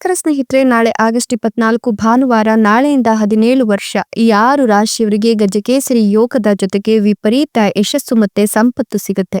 ನಮಸ್ಕಾರ ಸ್ನೇಹಿತರೆ, ನಾಳೆ ಆಗಸ್ಟ್ ಇಪ್ಪತ್ನಾಲ್ಕು ಭಾನುವಾರ ನಾಳೆಯಿಂದ ಹದಿನೇಳು ವರ್ಷ. ಈ ಆರು ರಾಶಿಯವರಿಗೆ ಗಜಕೇಸರಿ ಯೋಗದ ಜೊತೆಗೆ ವಿಪರೀತ ಯಶಸ್ಸು ಮತ್ತೆ ಸಂಪತ್ತು ಸಿಗುತ್ತೆ.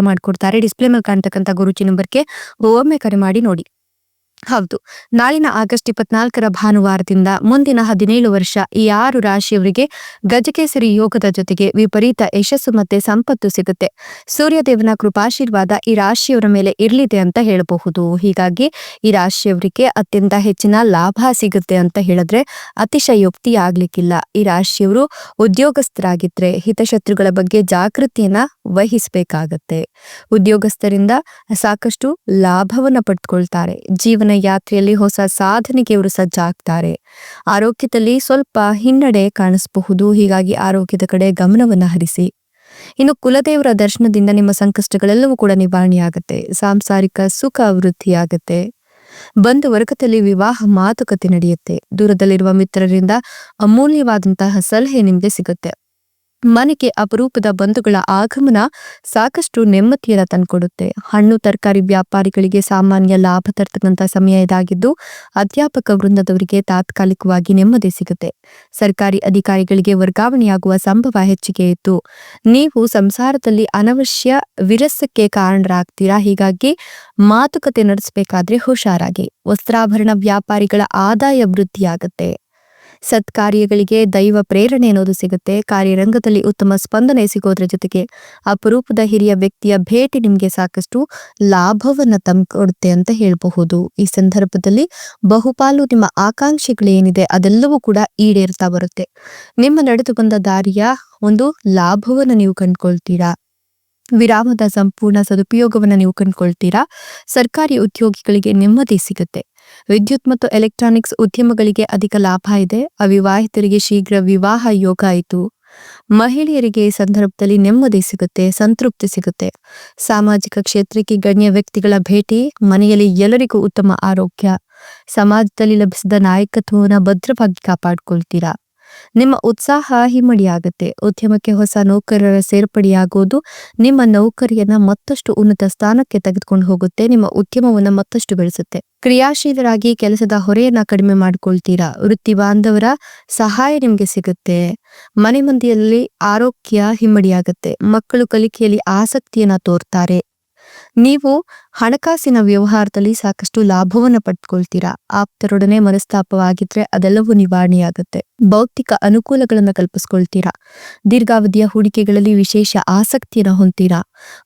ಮಾಡಿಕೊಡ್ತಾರೆ. ಡಿಸ್ಪ್ಲೇ ಮೇಲೆ ಕಾಣ್ತಕ್ಕಂಥ ಗುರುಚಿ ನಂಬರ್ಗೆ ಒಮ್ಮೆ ಕರೆ ಮಾಡಿ ನೋಡಿ. ಹೌದು. ನಾಳಿನ ಆಗಸ್ಟ್ ಇಪ್ಪತ್ನಾಲ್ಕರ ಭಾನುವಾರದಿಂದ ಮುಂದಿನ ಹದಿನೇಳು ವರ್ಷ ಈ ಆರು ರಾಶಿಯವರಿಗೆ ಗಜಕೇಸರಿ ಯೋಗದ ಜೊತೆಗೆ ವಿಪರೀತ ಯಶಸ್ಸು ಮತ್ತೆ ಸಂಪತ್ತು ಸಿಗುತ್ತೆ. ಸೂರ್ಯದೇವನ ಕೃಪಾಶೀರ್ವಾದ ಈ ರಾಶಿಯವರ ಮೇಲೆ ಇರಲಿದೆ ಅಂತ ಹೇಳಬಹುದು. ಹೀಗಾಗಿ ಈ ರಾಶಿಯವರಿಗೆ ಅತ್ಯಂತ ಹೆಚ್ಚಿನ ಲಾಭ ಸಿಗುತ್ತೆ ಅಂತ ಹೇಳಿದ್ರೆ ಅತಿಶಯೋಕ್ತಿ ಆಗ್ಲಿಕ್ಕಿಲ್ಲ ಈ ರಾಶಿಯವರು ಉದ್ಯೋಗಸ್ಥರಾಗಿದ್ರೆ ಹಿತಶತ್ರುಗಳ ಬಗ್ಗೆ ಜಾಗೃತಿಯನ್ನ ವಹಿಸಬೇಕಾಗತ್ತೆ. ಉದ್ಯೋಗಸ್ಥರಿಂದ ಸಾಕಷ್ಟು ಲಾಭವನ್ನ ಪಡ್ಕೊಳ್ತಾರೆ. ಜೀವನ ಯಾತ್ರೆಯಲ್ಲಿ ಹೊಸ ಸಾಧನೆಗೆ ಇವರು ಸಜ್ಜಾಗ್ತಾರೆ. ಆರೋಗ್ಯದಲ್ಲಿ ಸ್ವಲ್ಪ ಹಿನ್ನಡೆ ಕಾಣಿಸಬಹುದು, ಹೀಗಾಗಿ ಆರೋಗ್ಯದ ಕಡೆ ಗಮನವನ್ನು ಹರಿಸಿ. ಇನ್ನು ಕುಲದೇವರ ದರ್ಶನದಿಂದ ನಿಮ್ಮ ಸಂಕಷ್ಟಗಳೆಲ್ಲವೂ ಕೂಡ ನಿವಾರಣೆಯಾಗುತ್ತೆ. ಸಾಂಸಾರಿಕ ಸುಖ ವೃದ್ಧಿಯಾಗುತ್ತೆ. ಬಂಧು ವರ್ಗದಲ್ಲಿ ವಿವಾಹ ಮಾತುಕತೆ ನಡೆಯುತ್ತೆ. ದೂರದಲ್ಲಿರುವ ಮಿತ್ರರಿಂದ ಅಮೂಲ್ಯವಾದಂತಹ ಸಲಹೆ ನಿಮಗೆ ಸಿಗುತ್ತೆ. ಮನೆಗೆ ಅಪರೂಪದ ಬಂಧುಗಳ ಆಗಮನ ಸಾಕಷ್ಟು ನೆಮ್ಮದಿಯನ್ನು ತಂದುಕೊಡುತ್ತೆ. ಹಣ್ಣು, ತರಕಾರಿ ವ್ಯಾಪಾರಿಗಳಿಗೆ ಸಾಮಾನ್ಯ ಲಾಭ ತರ್ತಕ್ಕಂಥ ಸಮಯ ಇದಾಗಿದ್ದು, ಅಧ್ಯಾಪಕ ವೃಂದದವರಿಗೆ ತಾತ್ಕಾಲಿಕವಾಗಿ ನೆಮ್ಮದಿ ಸಿಗುತ್ತೆ. ಸರ್ಕಾರಿ ಅಧಿಕಾರಿಗಳಿಗೆ ವರ್ಗಾವಣೆಯಾಗುವ ಸಂಭವ ಹೆಚ್ಚಿಗೆ ಇತ್ತು. ನೀವು ಸಂಸಾರದಲ್ಲಿ ಅನವಶ್ಯ ವಿರಸಕ್ಕೆ ಕಾರಣರಾಗ್ತೀರಾ? ಹೀಗಾಗಿ ಮಾತುಕತೆ ನಡೆಸಬೇಕಾದ್ರೆ ಹುಷಾರಾಗಿ. ವಸ್ತ್ರಾಭರಣ ವ್ಯಾಪಾರಿಗಳ ಆದಾಯ ವೃದ್ಧಿಯಾಗುತ್ತೆ. ಸತ್ಕಾರ್ಯಗಳಿಗೆ ದೈವ ಪ್ರೇರಣೆ ಅನ್ನೋದು ಸಿಗುತ್ತೆ. ಕಾರ್ಯರಂಗದಲ್ಲಿ ಉತ್ತಮ ಸ್ಪಂದನೆ ಸಿಗೋದ್ರ ಜೊತೆಗೆ ಅಪರೂಪದ ಹಿರಿಯ ವ್ಯಕ್ತಿಯ ಭೇಟಿ ನಿಮಗೆ ಸಾಕಷ್ಟು ಲಾಭವನ್ನು ತಂದುಕೊಡುತ್ತೆ ಅಂತ ಹೇಳಬಹುದು. ಈ ಸಂದರ್ಭದಲ್ಲಿ ಬಹುಪಾಲು ನಿಮ್ಮ ಆಕಾಂಕ್ಷೆಗಳೇನಿದೆ ಅದೆಲ್ಲವೂ ಕೂಡ ಈಡೇರ್ತಾ ಬರುತ್ತೆ. ನಿಮ್ಮ ನಡೆದು ಬಂದ ದಾರಿಯ ಒಂದು ಲಾಭವನ್ನು ನೀವು ಕಂಡುಕೊಳ್ತೀರಾ? ವಿರಾಮದ ಸಂಪೂರ್ಣ ಸದುಪಯೋಗವನ್ನು ನೀವು ಕಂಡುಕೊಳ್ತೀರಾ? ಸರ್ಕಾರಿ ಉದ್ಯೋಗಿಗಳಿಗೆ ನೆಮ್ಮದಿ ಸಿಗುತ್ತೆ. ವಿದ್ಯುತ್ ಮತ್ತು ಎಲೆಕ್ಟ್ರಾನಿಕ್ಸ್ ಉದ್ಯಮಗಳಿಗೆ ಅಧಿಕ ಲಾಭ ಇದೆ. ಅವಿವಾಹಿತರಿಗೆ ಶೀಘ್ರ ವಿವಾಹ ಯೋಗ ಆಯಿತು. ಮಹಿಳೆಯರಿಗೆ ಈ ಸಂದರ್ಭದಲ್ಲಿ ನೆಮ್ಮದಿ ಸಿಗುತ್ತೆ, ಸಂತೃಪ್ತಿ ಸಿಗುತ್ತೆ. ಸಾಮಾಜಿಕ ಕ್ಷೇತ್ರಕ್ಕೆ ಗಣ್ಯ ವ್ಯಕ್ತಿಗಳ ಭೇಟಿ, ಮನೆಯಲ್ಲಿ ಎಲ್ಲರಿಗೂ ಉತ್ತಮ ಆರೋಗ್ಯ. ಸಮಾಜದಲ್ಲಿ ಲಭಿಸಿದ ನಾಯಕತ್ವವನ್ನು ಭದ್ರವಾಗಿ ಕಾಪಾಡ್ಕೊಳ್ತೀರಾ? ನಿಮ್ಮ ಉತ್ಸಾಹ ಹಿಮ್ಮಡಿಯಾಗುತ್ತೆ. ಉದ್ಯಮಕ್ಕೆ ಹೊಸ ನೌಕರರ ಸೇರ್ಪಡೆಯಾಗುವುದು ನಿಮ್ಮ ನೌಕರಿಯನ್ನ ಮತ್ತಷ್ಟು ಉನ್ನತ ಸ್ಥಾನಕ್ಕೆ ತೆಗೆದುಕೊಂಡು ಹೋಗುತ್ತೆ. ನಿಮ್ಮ ಉದ್ಯಮವನ್ನ ಮತ್ತಷ್ಟು ಬೆಳೆಸುತ್ತೆ. ಕ್ರಿಯಾಶೀಲರಾಗಿ ಕೆಲಸದ ಹೊರೆಯನ್ನ ಕಡಿಮೆ ಮಾಡ್ಕೊಳ್ತೀರಾ? ವೃತ್ತಿ ಬಾಂಧವರ ಸಹಾಯ ನಿಮ್ಗೆ ಸಿಗುತ್ತೆ. ಮನೆ ಮಂದಿಯಲ್ಲಿ ಆರೋಗ್ಯ ಹಿಮ್ಮಡಿಯಾಗುತ್ತೆ. ಮಕ್ಕಳು ಕಲಿಕೆಯಲ್ಲಿ ಆಸಕ್ತಿಯನ್ನ ತೋರ್ತಾರೆ. ನೀವು ಹಣಕಾಸಿನ ವ್ಯವಹಾರದಲ್ಲಿ ಸಾಕಷ್ಟು ಲಾಭವನ್ನ ಪಡ್ಕೊಳ್ತೀರಾ? ಆಪ್ತರೊಡನೆ ಮನಸ್ತಾಪವಾಗಿದ್ರೆ ಅದೆಲ್ಲವೂ ನಿವಾರಣೆಯಾಗುತ್ತೆ. ಭೌತಿಕ ಅನುಕೂಲಗಳನ್ನು ಕಲ್ಪಿಸ್ಕೊಳ್ತೀರಾ? ದೀರ್ಘಾವಧಿಯ ಹೂಡಿಕೆಗಳಲ್ಲಿ ವಿಶೇಷ ಆಸಕ್ತಿಯನ್ನು ಹೊಂದಿರಾ?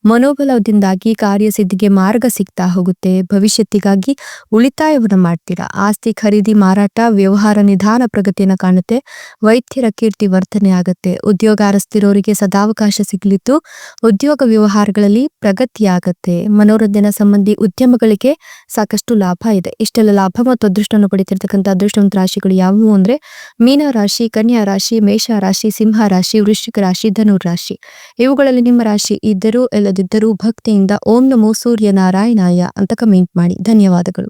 ಮನೋಬಲದಿಂದಾಗಿ ಕಾರ್ಯಸಿದ್ಧಿಗೆ ಮಾರ್ಗ ಸಿಗ್ತಾ ಹೋಗುತ್ತೆ. ಭವಿಷ್ಯತ್ತಿಗಾಗಿ ಉಳಿತಾಯವನ್ನು ಮಾಡ್ತೀರಾ? ಆಸ್ತಿ ಖರೀದಿ, ಮಾರಾಟ, ವ್ಯವಹಾರ ನಿಧಾನ ಪ್ರಗತಿಯನ್ನು ಕಾಣುತ್ತೆ. ವೈದ್ಯರ ಕೀರ್ತಿ ವರ್ತನೆ ಆಗುತ್ತೆ. ಉದ್ಯೋಗಾರಸ್ತಿರೋರಿಗೆ ಸದಾವಕಾಶ ಸಿಗಲಿದ್ದು ಉದ್ಯೋಗ ವ್ಯವಹಾರಗಳಲ್ಲಿ ಪ್ರಗತಿಯಾಗತ್ತೆ ಮನೋರಂಜನಾ ಸಂಬಂಧಿ ಉದ್ಯಮಗಳಿಗೆ ಸಾಕಷ್ಟು ಲಾಭ ಇದೆ. ಇಷ್ಟೆಲ್ಲ ಲಾಭ ಮತ್ತು ಅದೃಷ್ಟವನ್ನು ಪಡಿತಿರ್ತಕ್ಕಂಥ ಅದೃಷ್ಟವಂತ ರಾಶಿಗಳು ಯಾವುವು ಅಂದ್ರೆ ಮೀನ ರಾಶಿ, ಕನ್ಯಾ ರಾಶಿ, ಮೇಷ ರಾಶಿ, ಸಿಂಹ ರಾಶಿ, ವೃಶ್ಚಿಕ ರಾಶಿ, ಧನುರ್ ರಾಶಿ. ಇವುಗಳಲ್ಲಿ ನಿಮ್ಮ ರಾಶಿ ಇದ್ದರೂ, ಇಲ್ಲದಿದ್ದರೂ ಭಕ್ತಿಯಿಂದ ಓಂ ನಮೋ ಸೂರ್ಯ ನಾರಾಯಣಾಯ ಅಂತ ಕಮೆಂಟ್ ಮಾಡಿ. ಧನ್ಯವಾದಗಳು.